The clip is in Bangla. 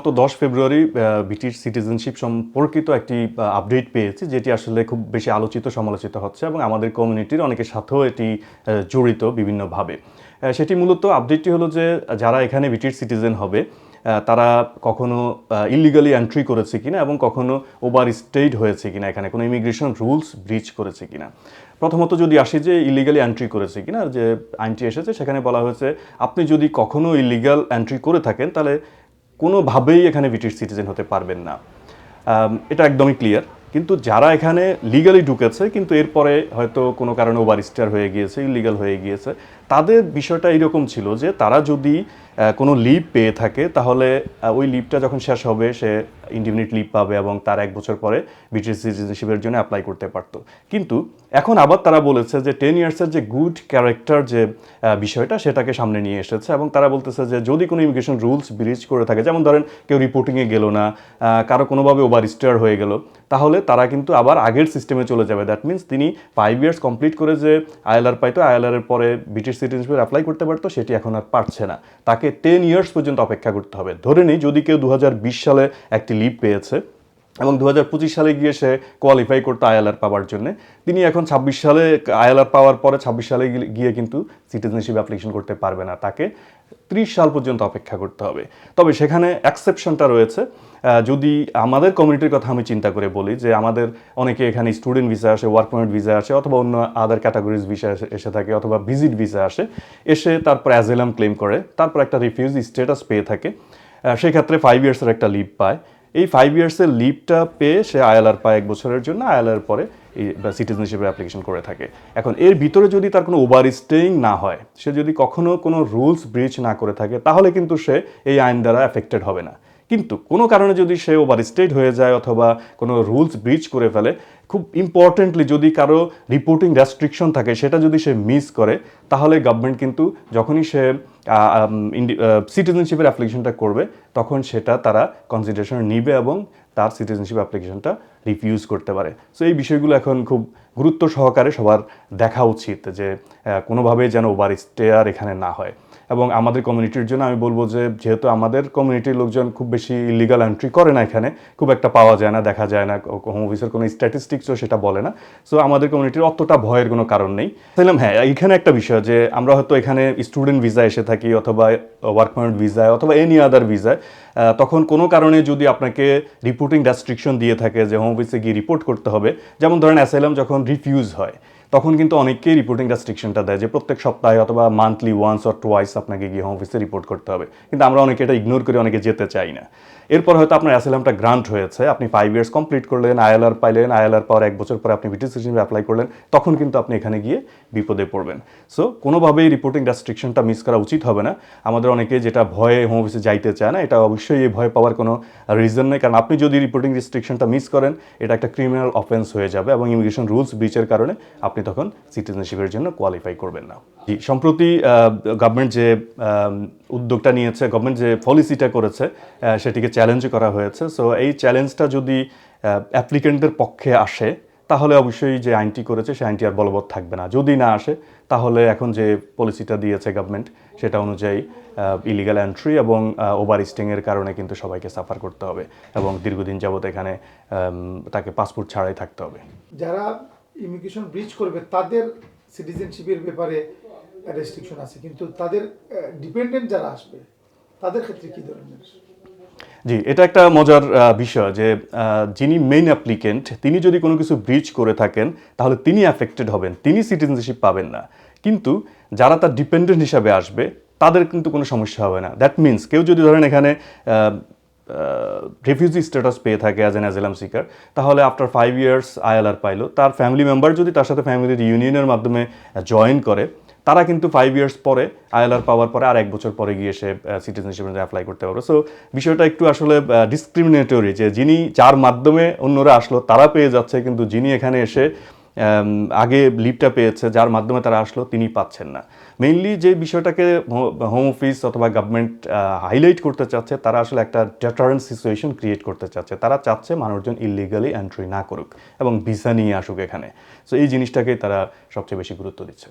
গত দশ ফেব্রুয়ারি ব্রিটিশ সিটিজেনশিপ সম্পর্কিত একটি আপডেট পেয়েছি, যেটি আসলে খুব বেশি আলোচিত, সমালোচিত হচ্ছে এবং আমাদের কমিউনিটির অনেকের সাথেও এটি জড়িত বিভিন্নভাবে। সেটি মূলত আপডেটটি হলো যে, যারা এখানে ব্রিটিশ সিটিজেন হবে তারা কখনো ইলিগালি এন্ট্রি করেছে কিনা এবং কখনো ওভার স্টেড হয়েছে কিনা, এখানে কোনো ইমিগ্রেশন রুলস ব্রিচ করেছে কিনা। প্রথমত যদি আসি যে ইলিগালি এন্ট্রি করেছে কিনা, যে আইনটি এসেছে, সেখানে বলা হয়েছে, আপনি যদি কখনো ইলিগাল এন্ট্রি করে থাকেন, তাহলে কোনোভাবেই এখানে ব্রিটিশ সিটিজেন হতে পারবেন না। এটা একদমই ক্লিয়ার কিন্তু যারা এখানে লিগালি ঢুকেছে, কিন্তু এরপরে হয়তো কোনো কারণে ওভারস্টার হয়ে গিয়েছে ইলিগাল হয়ে গিয়েছে, তাদের বিষয়টা এরকম ছিল যে তারা যদি কোনো লিভ পেয়ে থাকে, তাহলে ওই লিভটা যখন শেষ হবে, সে ইন্ডিমিনিট লিভ পাবে এবং তার এক বছর পরে ব্রিটিশ সিটিজেনশিপের জন্য অ্যাপ্লাই করতে পারতো। কিন্তু এখন আবার তারা বলেছে যে টেন ইয়ার্সের যে গুড ক্যারেক্টার যে বিষয়টা, সেটাকে সামনে নিয়ে এসেছে এবং তারা বলতেছে যে যদি কোনো ইমিগ্রেশন রুলস ব্রিজ করে থাকে, যেমন ধরেন কেউ রিপোর্টিংয়ে গেল না কারও কোনোভাবে ওভার স্টার হয়ে গেল তাহলে তারা কিন্তু আবার আগের সিস্টেমে চলে যাবে। দ্যাট মিন্স তিনি ফাইভ ইয়ার্স কমপ্লিট করে যে আইএলআর পাইতো আইএলআর এর পরে ব্রিটিশ সিটিজেনশিপ অ্যাপ্লাই করতে পারতো, সেটি এখন আর পারছে না। তাকে টেন ইয়ার্স পর্যন্ত অপেক্ষা করতে হবে। ধরে নিই, যদি কেউ দু হাজার বিশ সালে একটি লিভ পেয়েছে এবং দু হাজার পঁচিশ সালে গিয়ে সে কোয়ালিফাই করতো আইএলআর পাওয়ার জন্য, তিনি এখন ছাব্বিশ সালে আইএলআর পাওয়ার পরে ছাব্বিশ সালে গিয়ে- গিয়ে কিন্তু সিটিজেনশিপ অ্যাপ্লিকেশন করতে পারবে না। তাকে ত্রিশ সাল পর্যন্ত অপেক্ষা করতে হবে। তবে সেখানে অ্যাকসেপশনটা রয়েছে। যদি আমাদের কমিউনিটির কথা আমি চিন্তা করে বলি যে আমাদের অনেকে এখানে স্টুডেন্ট ভিসা আসে ওয়ার্ক পারমিট ভিসা আসে, অথবা অন্য আদার ক্যাটাগরিজ ভিসা এসে থাকে, অথবা ভিজিট ভিসা আসে, এসে তারপর অ্যাজেলাম ক্লেম করে, তারপর একটা রিফিউজ স্ট্যাটাস পেয়ে থাকে। সেক্ষেত্রে ফাইভ ইয়ার্সের একটা লিভ পায়। এই ফাইভ ইয়ার্সের লিভটা পেয়ে সে আইএলআর পায় এক বছরের জন্য। আইএলআর পরে এই সিটিজেনশিপের অ্যাপ্লিকেশন করে থাকে। এখন এর ভিতরে যদি তার কোনো ওভার স্টেইং না হয়, সে যদি কখনো কোনো রুলস ব্রিচ না করে থাকে, তাহলে কিন্তু সে এই আইন দ্বারা অ্যাফেক্টেড হবে না। কিন্তু কোনো কারণে যদি সে ওভার স্টেট হয়ে যায় অথবা কোনো রুলস ব্রিচ করে ফেলে, খুব ইম্পর্টেন্টলি যদি কারও রিপোর্টিং রেস্ট্রিকশন থাকে, সেটা যদি সে মিস করে, তাহলে গভর্নমেন্ট কিন্তু যখনই সে সিটিজেনশিপের অ্যাপ্লিকেশনটা করবে, তখন সেটা তারা কনসিডারেশন নিবে এবং তার সিটিজেনশিপ অ্যাপ্লিকেশনটা রিফিউজ করতে পারে। সো এই বিষয়গুলো এখন খুব গুরুত্ব সহকারে সবার দেখা উচিত যে কোনোভাবে কোনোভাবেই যেন ওভার স্টেয়ার এখানে না হয়। এবং আমাদের কমিউনিটির জন্য আমি বলব যে, যেহেতু আমাদের কমিউনিটির লোকজন খুব বেশি ইলিগাল এন্ট্রি করে না এখানে, খুব একটা পাওয়া যায় না, দেখা যায় না হোম অফিসের কোনো স্ট্যাটিস্টিক্সও সেটা বলে না। সো আমাদের কমিউনিটির অতটা ভয়ের কোনো কারণ নেই। বললাম হ্যাঁ এখানে একটা বিষয় যে, আমরা হয়তো এখানে স্টুডেন্ট ভিসা এসে থাকি অথবা ওয়ার্ক পারমিট ভিসায় অথবা এনি আদার ভিসায় তখন কোনো কারণে যদি আপনাকে রিপোর্টিং রেস্ট্রিকশন দিয়ে থাকে যে হোম অফিসে গিয়ে রিপোর্ট করতে হবে, যেমন ধরেন অ্যাসাইলাম যখন রিফিউজ হয় তখন কিন্তু অনেককেই রিপোর্টিং রেস্ট্রিকশনটা দেয় যে প্রত্যেক সপ্তাহে অথবা মান্থলি ওয়ান্স অর টোয়াইস আপনাকে গিয়ে হোম অফিসে রিপোর্ট করতে হবে। কিন্তু আমরা অনেকে এটা ইগনোর করে অনেকে যেতে চাই না। এরপর হয়তো আপনার অ্যাসিলামটা গ্রান্ট হয়েছে, আপনি ফাইভ ইয়ার্স কমপ্লিট করলেন আইএলআর পাইলেন আইএলআর পাওয়ার এক বছর পরে আপনি ব্রিটিশ সিটিজেনশিপ অ্যাপ্লাই করলেন, তখন কিন্তু আপনি এখানে গিয়ে বিপদে পড়বেন। সো কোনোভাবেই রিপোর্টিং রেস্ট্রিকশনটা মিস করা উচিত হবে না। আমাদের অনেকে যেটা ভয়ে হোম অফিসে যাইতে চায় না, এটা অবশ্যই এই ভয় পাওয়ার কোনো রিজন নেই। কারণ আপনি যদি রিপোর্টিং রেস্ট্রিকশনটা মিস করেন, এটা একটা ক্রিমিনাল অফেন্স হয়ে যাবে এবং ইমিগ্রেশন রুলস ব্রিচের কারণে আপনি তখন সিটিজেনশিপের জন্য কোয়ালিফাই করবেন না। সম্প্রতি গভর্নমেন্ট যে উদ্যোগটা নিয়েছে গভর্নমেন্ট যে পলিসিটা করেছে সেটিকে চ্যালেঞ্জ করা হয়েছে। সো এই চ্যালেঞ্জটা যদি অ্যাপ্লিকেন্টদের পক্ষে আসে, তাহলে অবশ্যই যে আইনটি করেছে সেই আইনটি আর বলবৎ থাকবে না। যদি না আসে, তাহলে এখন যে পলিসিটা দিয়েছে গভর্নমেন্ট সেটা অনুযায়ী ইলিগাল এন্ট্রি এবং ওভার স্টিংয়ের কারণে কিন্তু সবাইকে সাফার করতে হবে এবং দীর্ঘদিন যাবত এখানে তাকে পাসপোর্ট ছাড়াই থাকতে হবে। যারা ইমিগ্রেশন ব্রিজ করবে, তাদের সিটিজেনশিপের ব্যাপারে রেস্ট্রিকশন আছে। কিন্তু তাদের ডিপেন্ডেন্ট যারা আসবে, তাদের ক্ষেত্রে কি ধরনের? জি, এটা একটা মজার বিষয় যে যিনি মেইন অ্যাপ্লিকেন্ট তিনি যদি কোনো কিছু ব্রিচ করে থাকেন, তাহলে তিনি অ্যাফেক্টেড হবেন, তিনি সিটিজেনশিপ পাবেন না। কিন্তু যারা তার ডিপেন্ডেন্ট হিসাবে আসবে, তাদের কিন্তু কোনো সমস্যা হবে না। দ্যাট মিন্স কেউ যদি ধরেন এখানে রিফিউজি স্ট্যাটাস পেয়ে থাকে অ্যাজ এন অ্যাজেলাম সিকার তাহলে আফটার ফাইভ ইয়ার্স আইএলআর পাইলো। তার ফ্যামিলি মেম্বার যদি তার সাথে ফ্যামিলির ইউনিয়নের মাধ্যমে জয়েন করে, তারা কিন্তু ফাইভ ইয়ার্স পরে আইএলআর পাওয়ার পরে আর এক বছর পরে গিয়ে সে সিটিজেনশিপ অ্যাপ্লাই করতে পারবে। সো বিষয়টা একটু আসলে ডিসক্রিমিনেটরি যে যিনি, যার মাধ্যমে অন্যরা আসলো, তারা পেয়ে যাচ্ছে, কিন্তু যিনি এখানে এসে আগে লিভটা পেয়েছে, যার মাধ্যমে তারা আসলো, তিনি পাচ্ছেন না। মেইনলি যে বিষয়টাকে হোম অফিস অথবা গভর্নমেন্ট হাইলাইট করতে চাচ্ছে, তারা আসলে একটা ডেটারেন্স সিচুয়েশন ক্রিয়েট করতে চাচ্ছে। তারা চাচ্ছে মানুষজন ইলিগালি এন্ট্রি না করুক এবং ভিসা নিয়ে আসুক এখানে। সো এই জিনিসটাকেই তারা সবচেয়ে বেশি গুরুত্ব দিচ্ছে।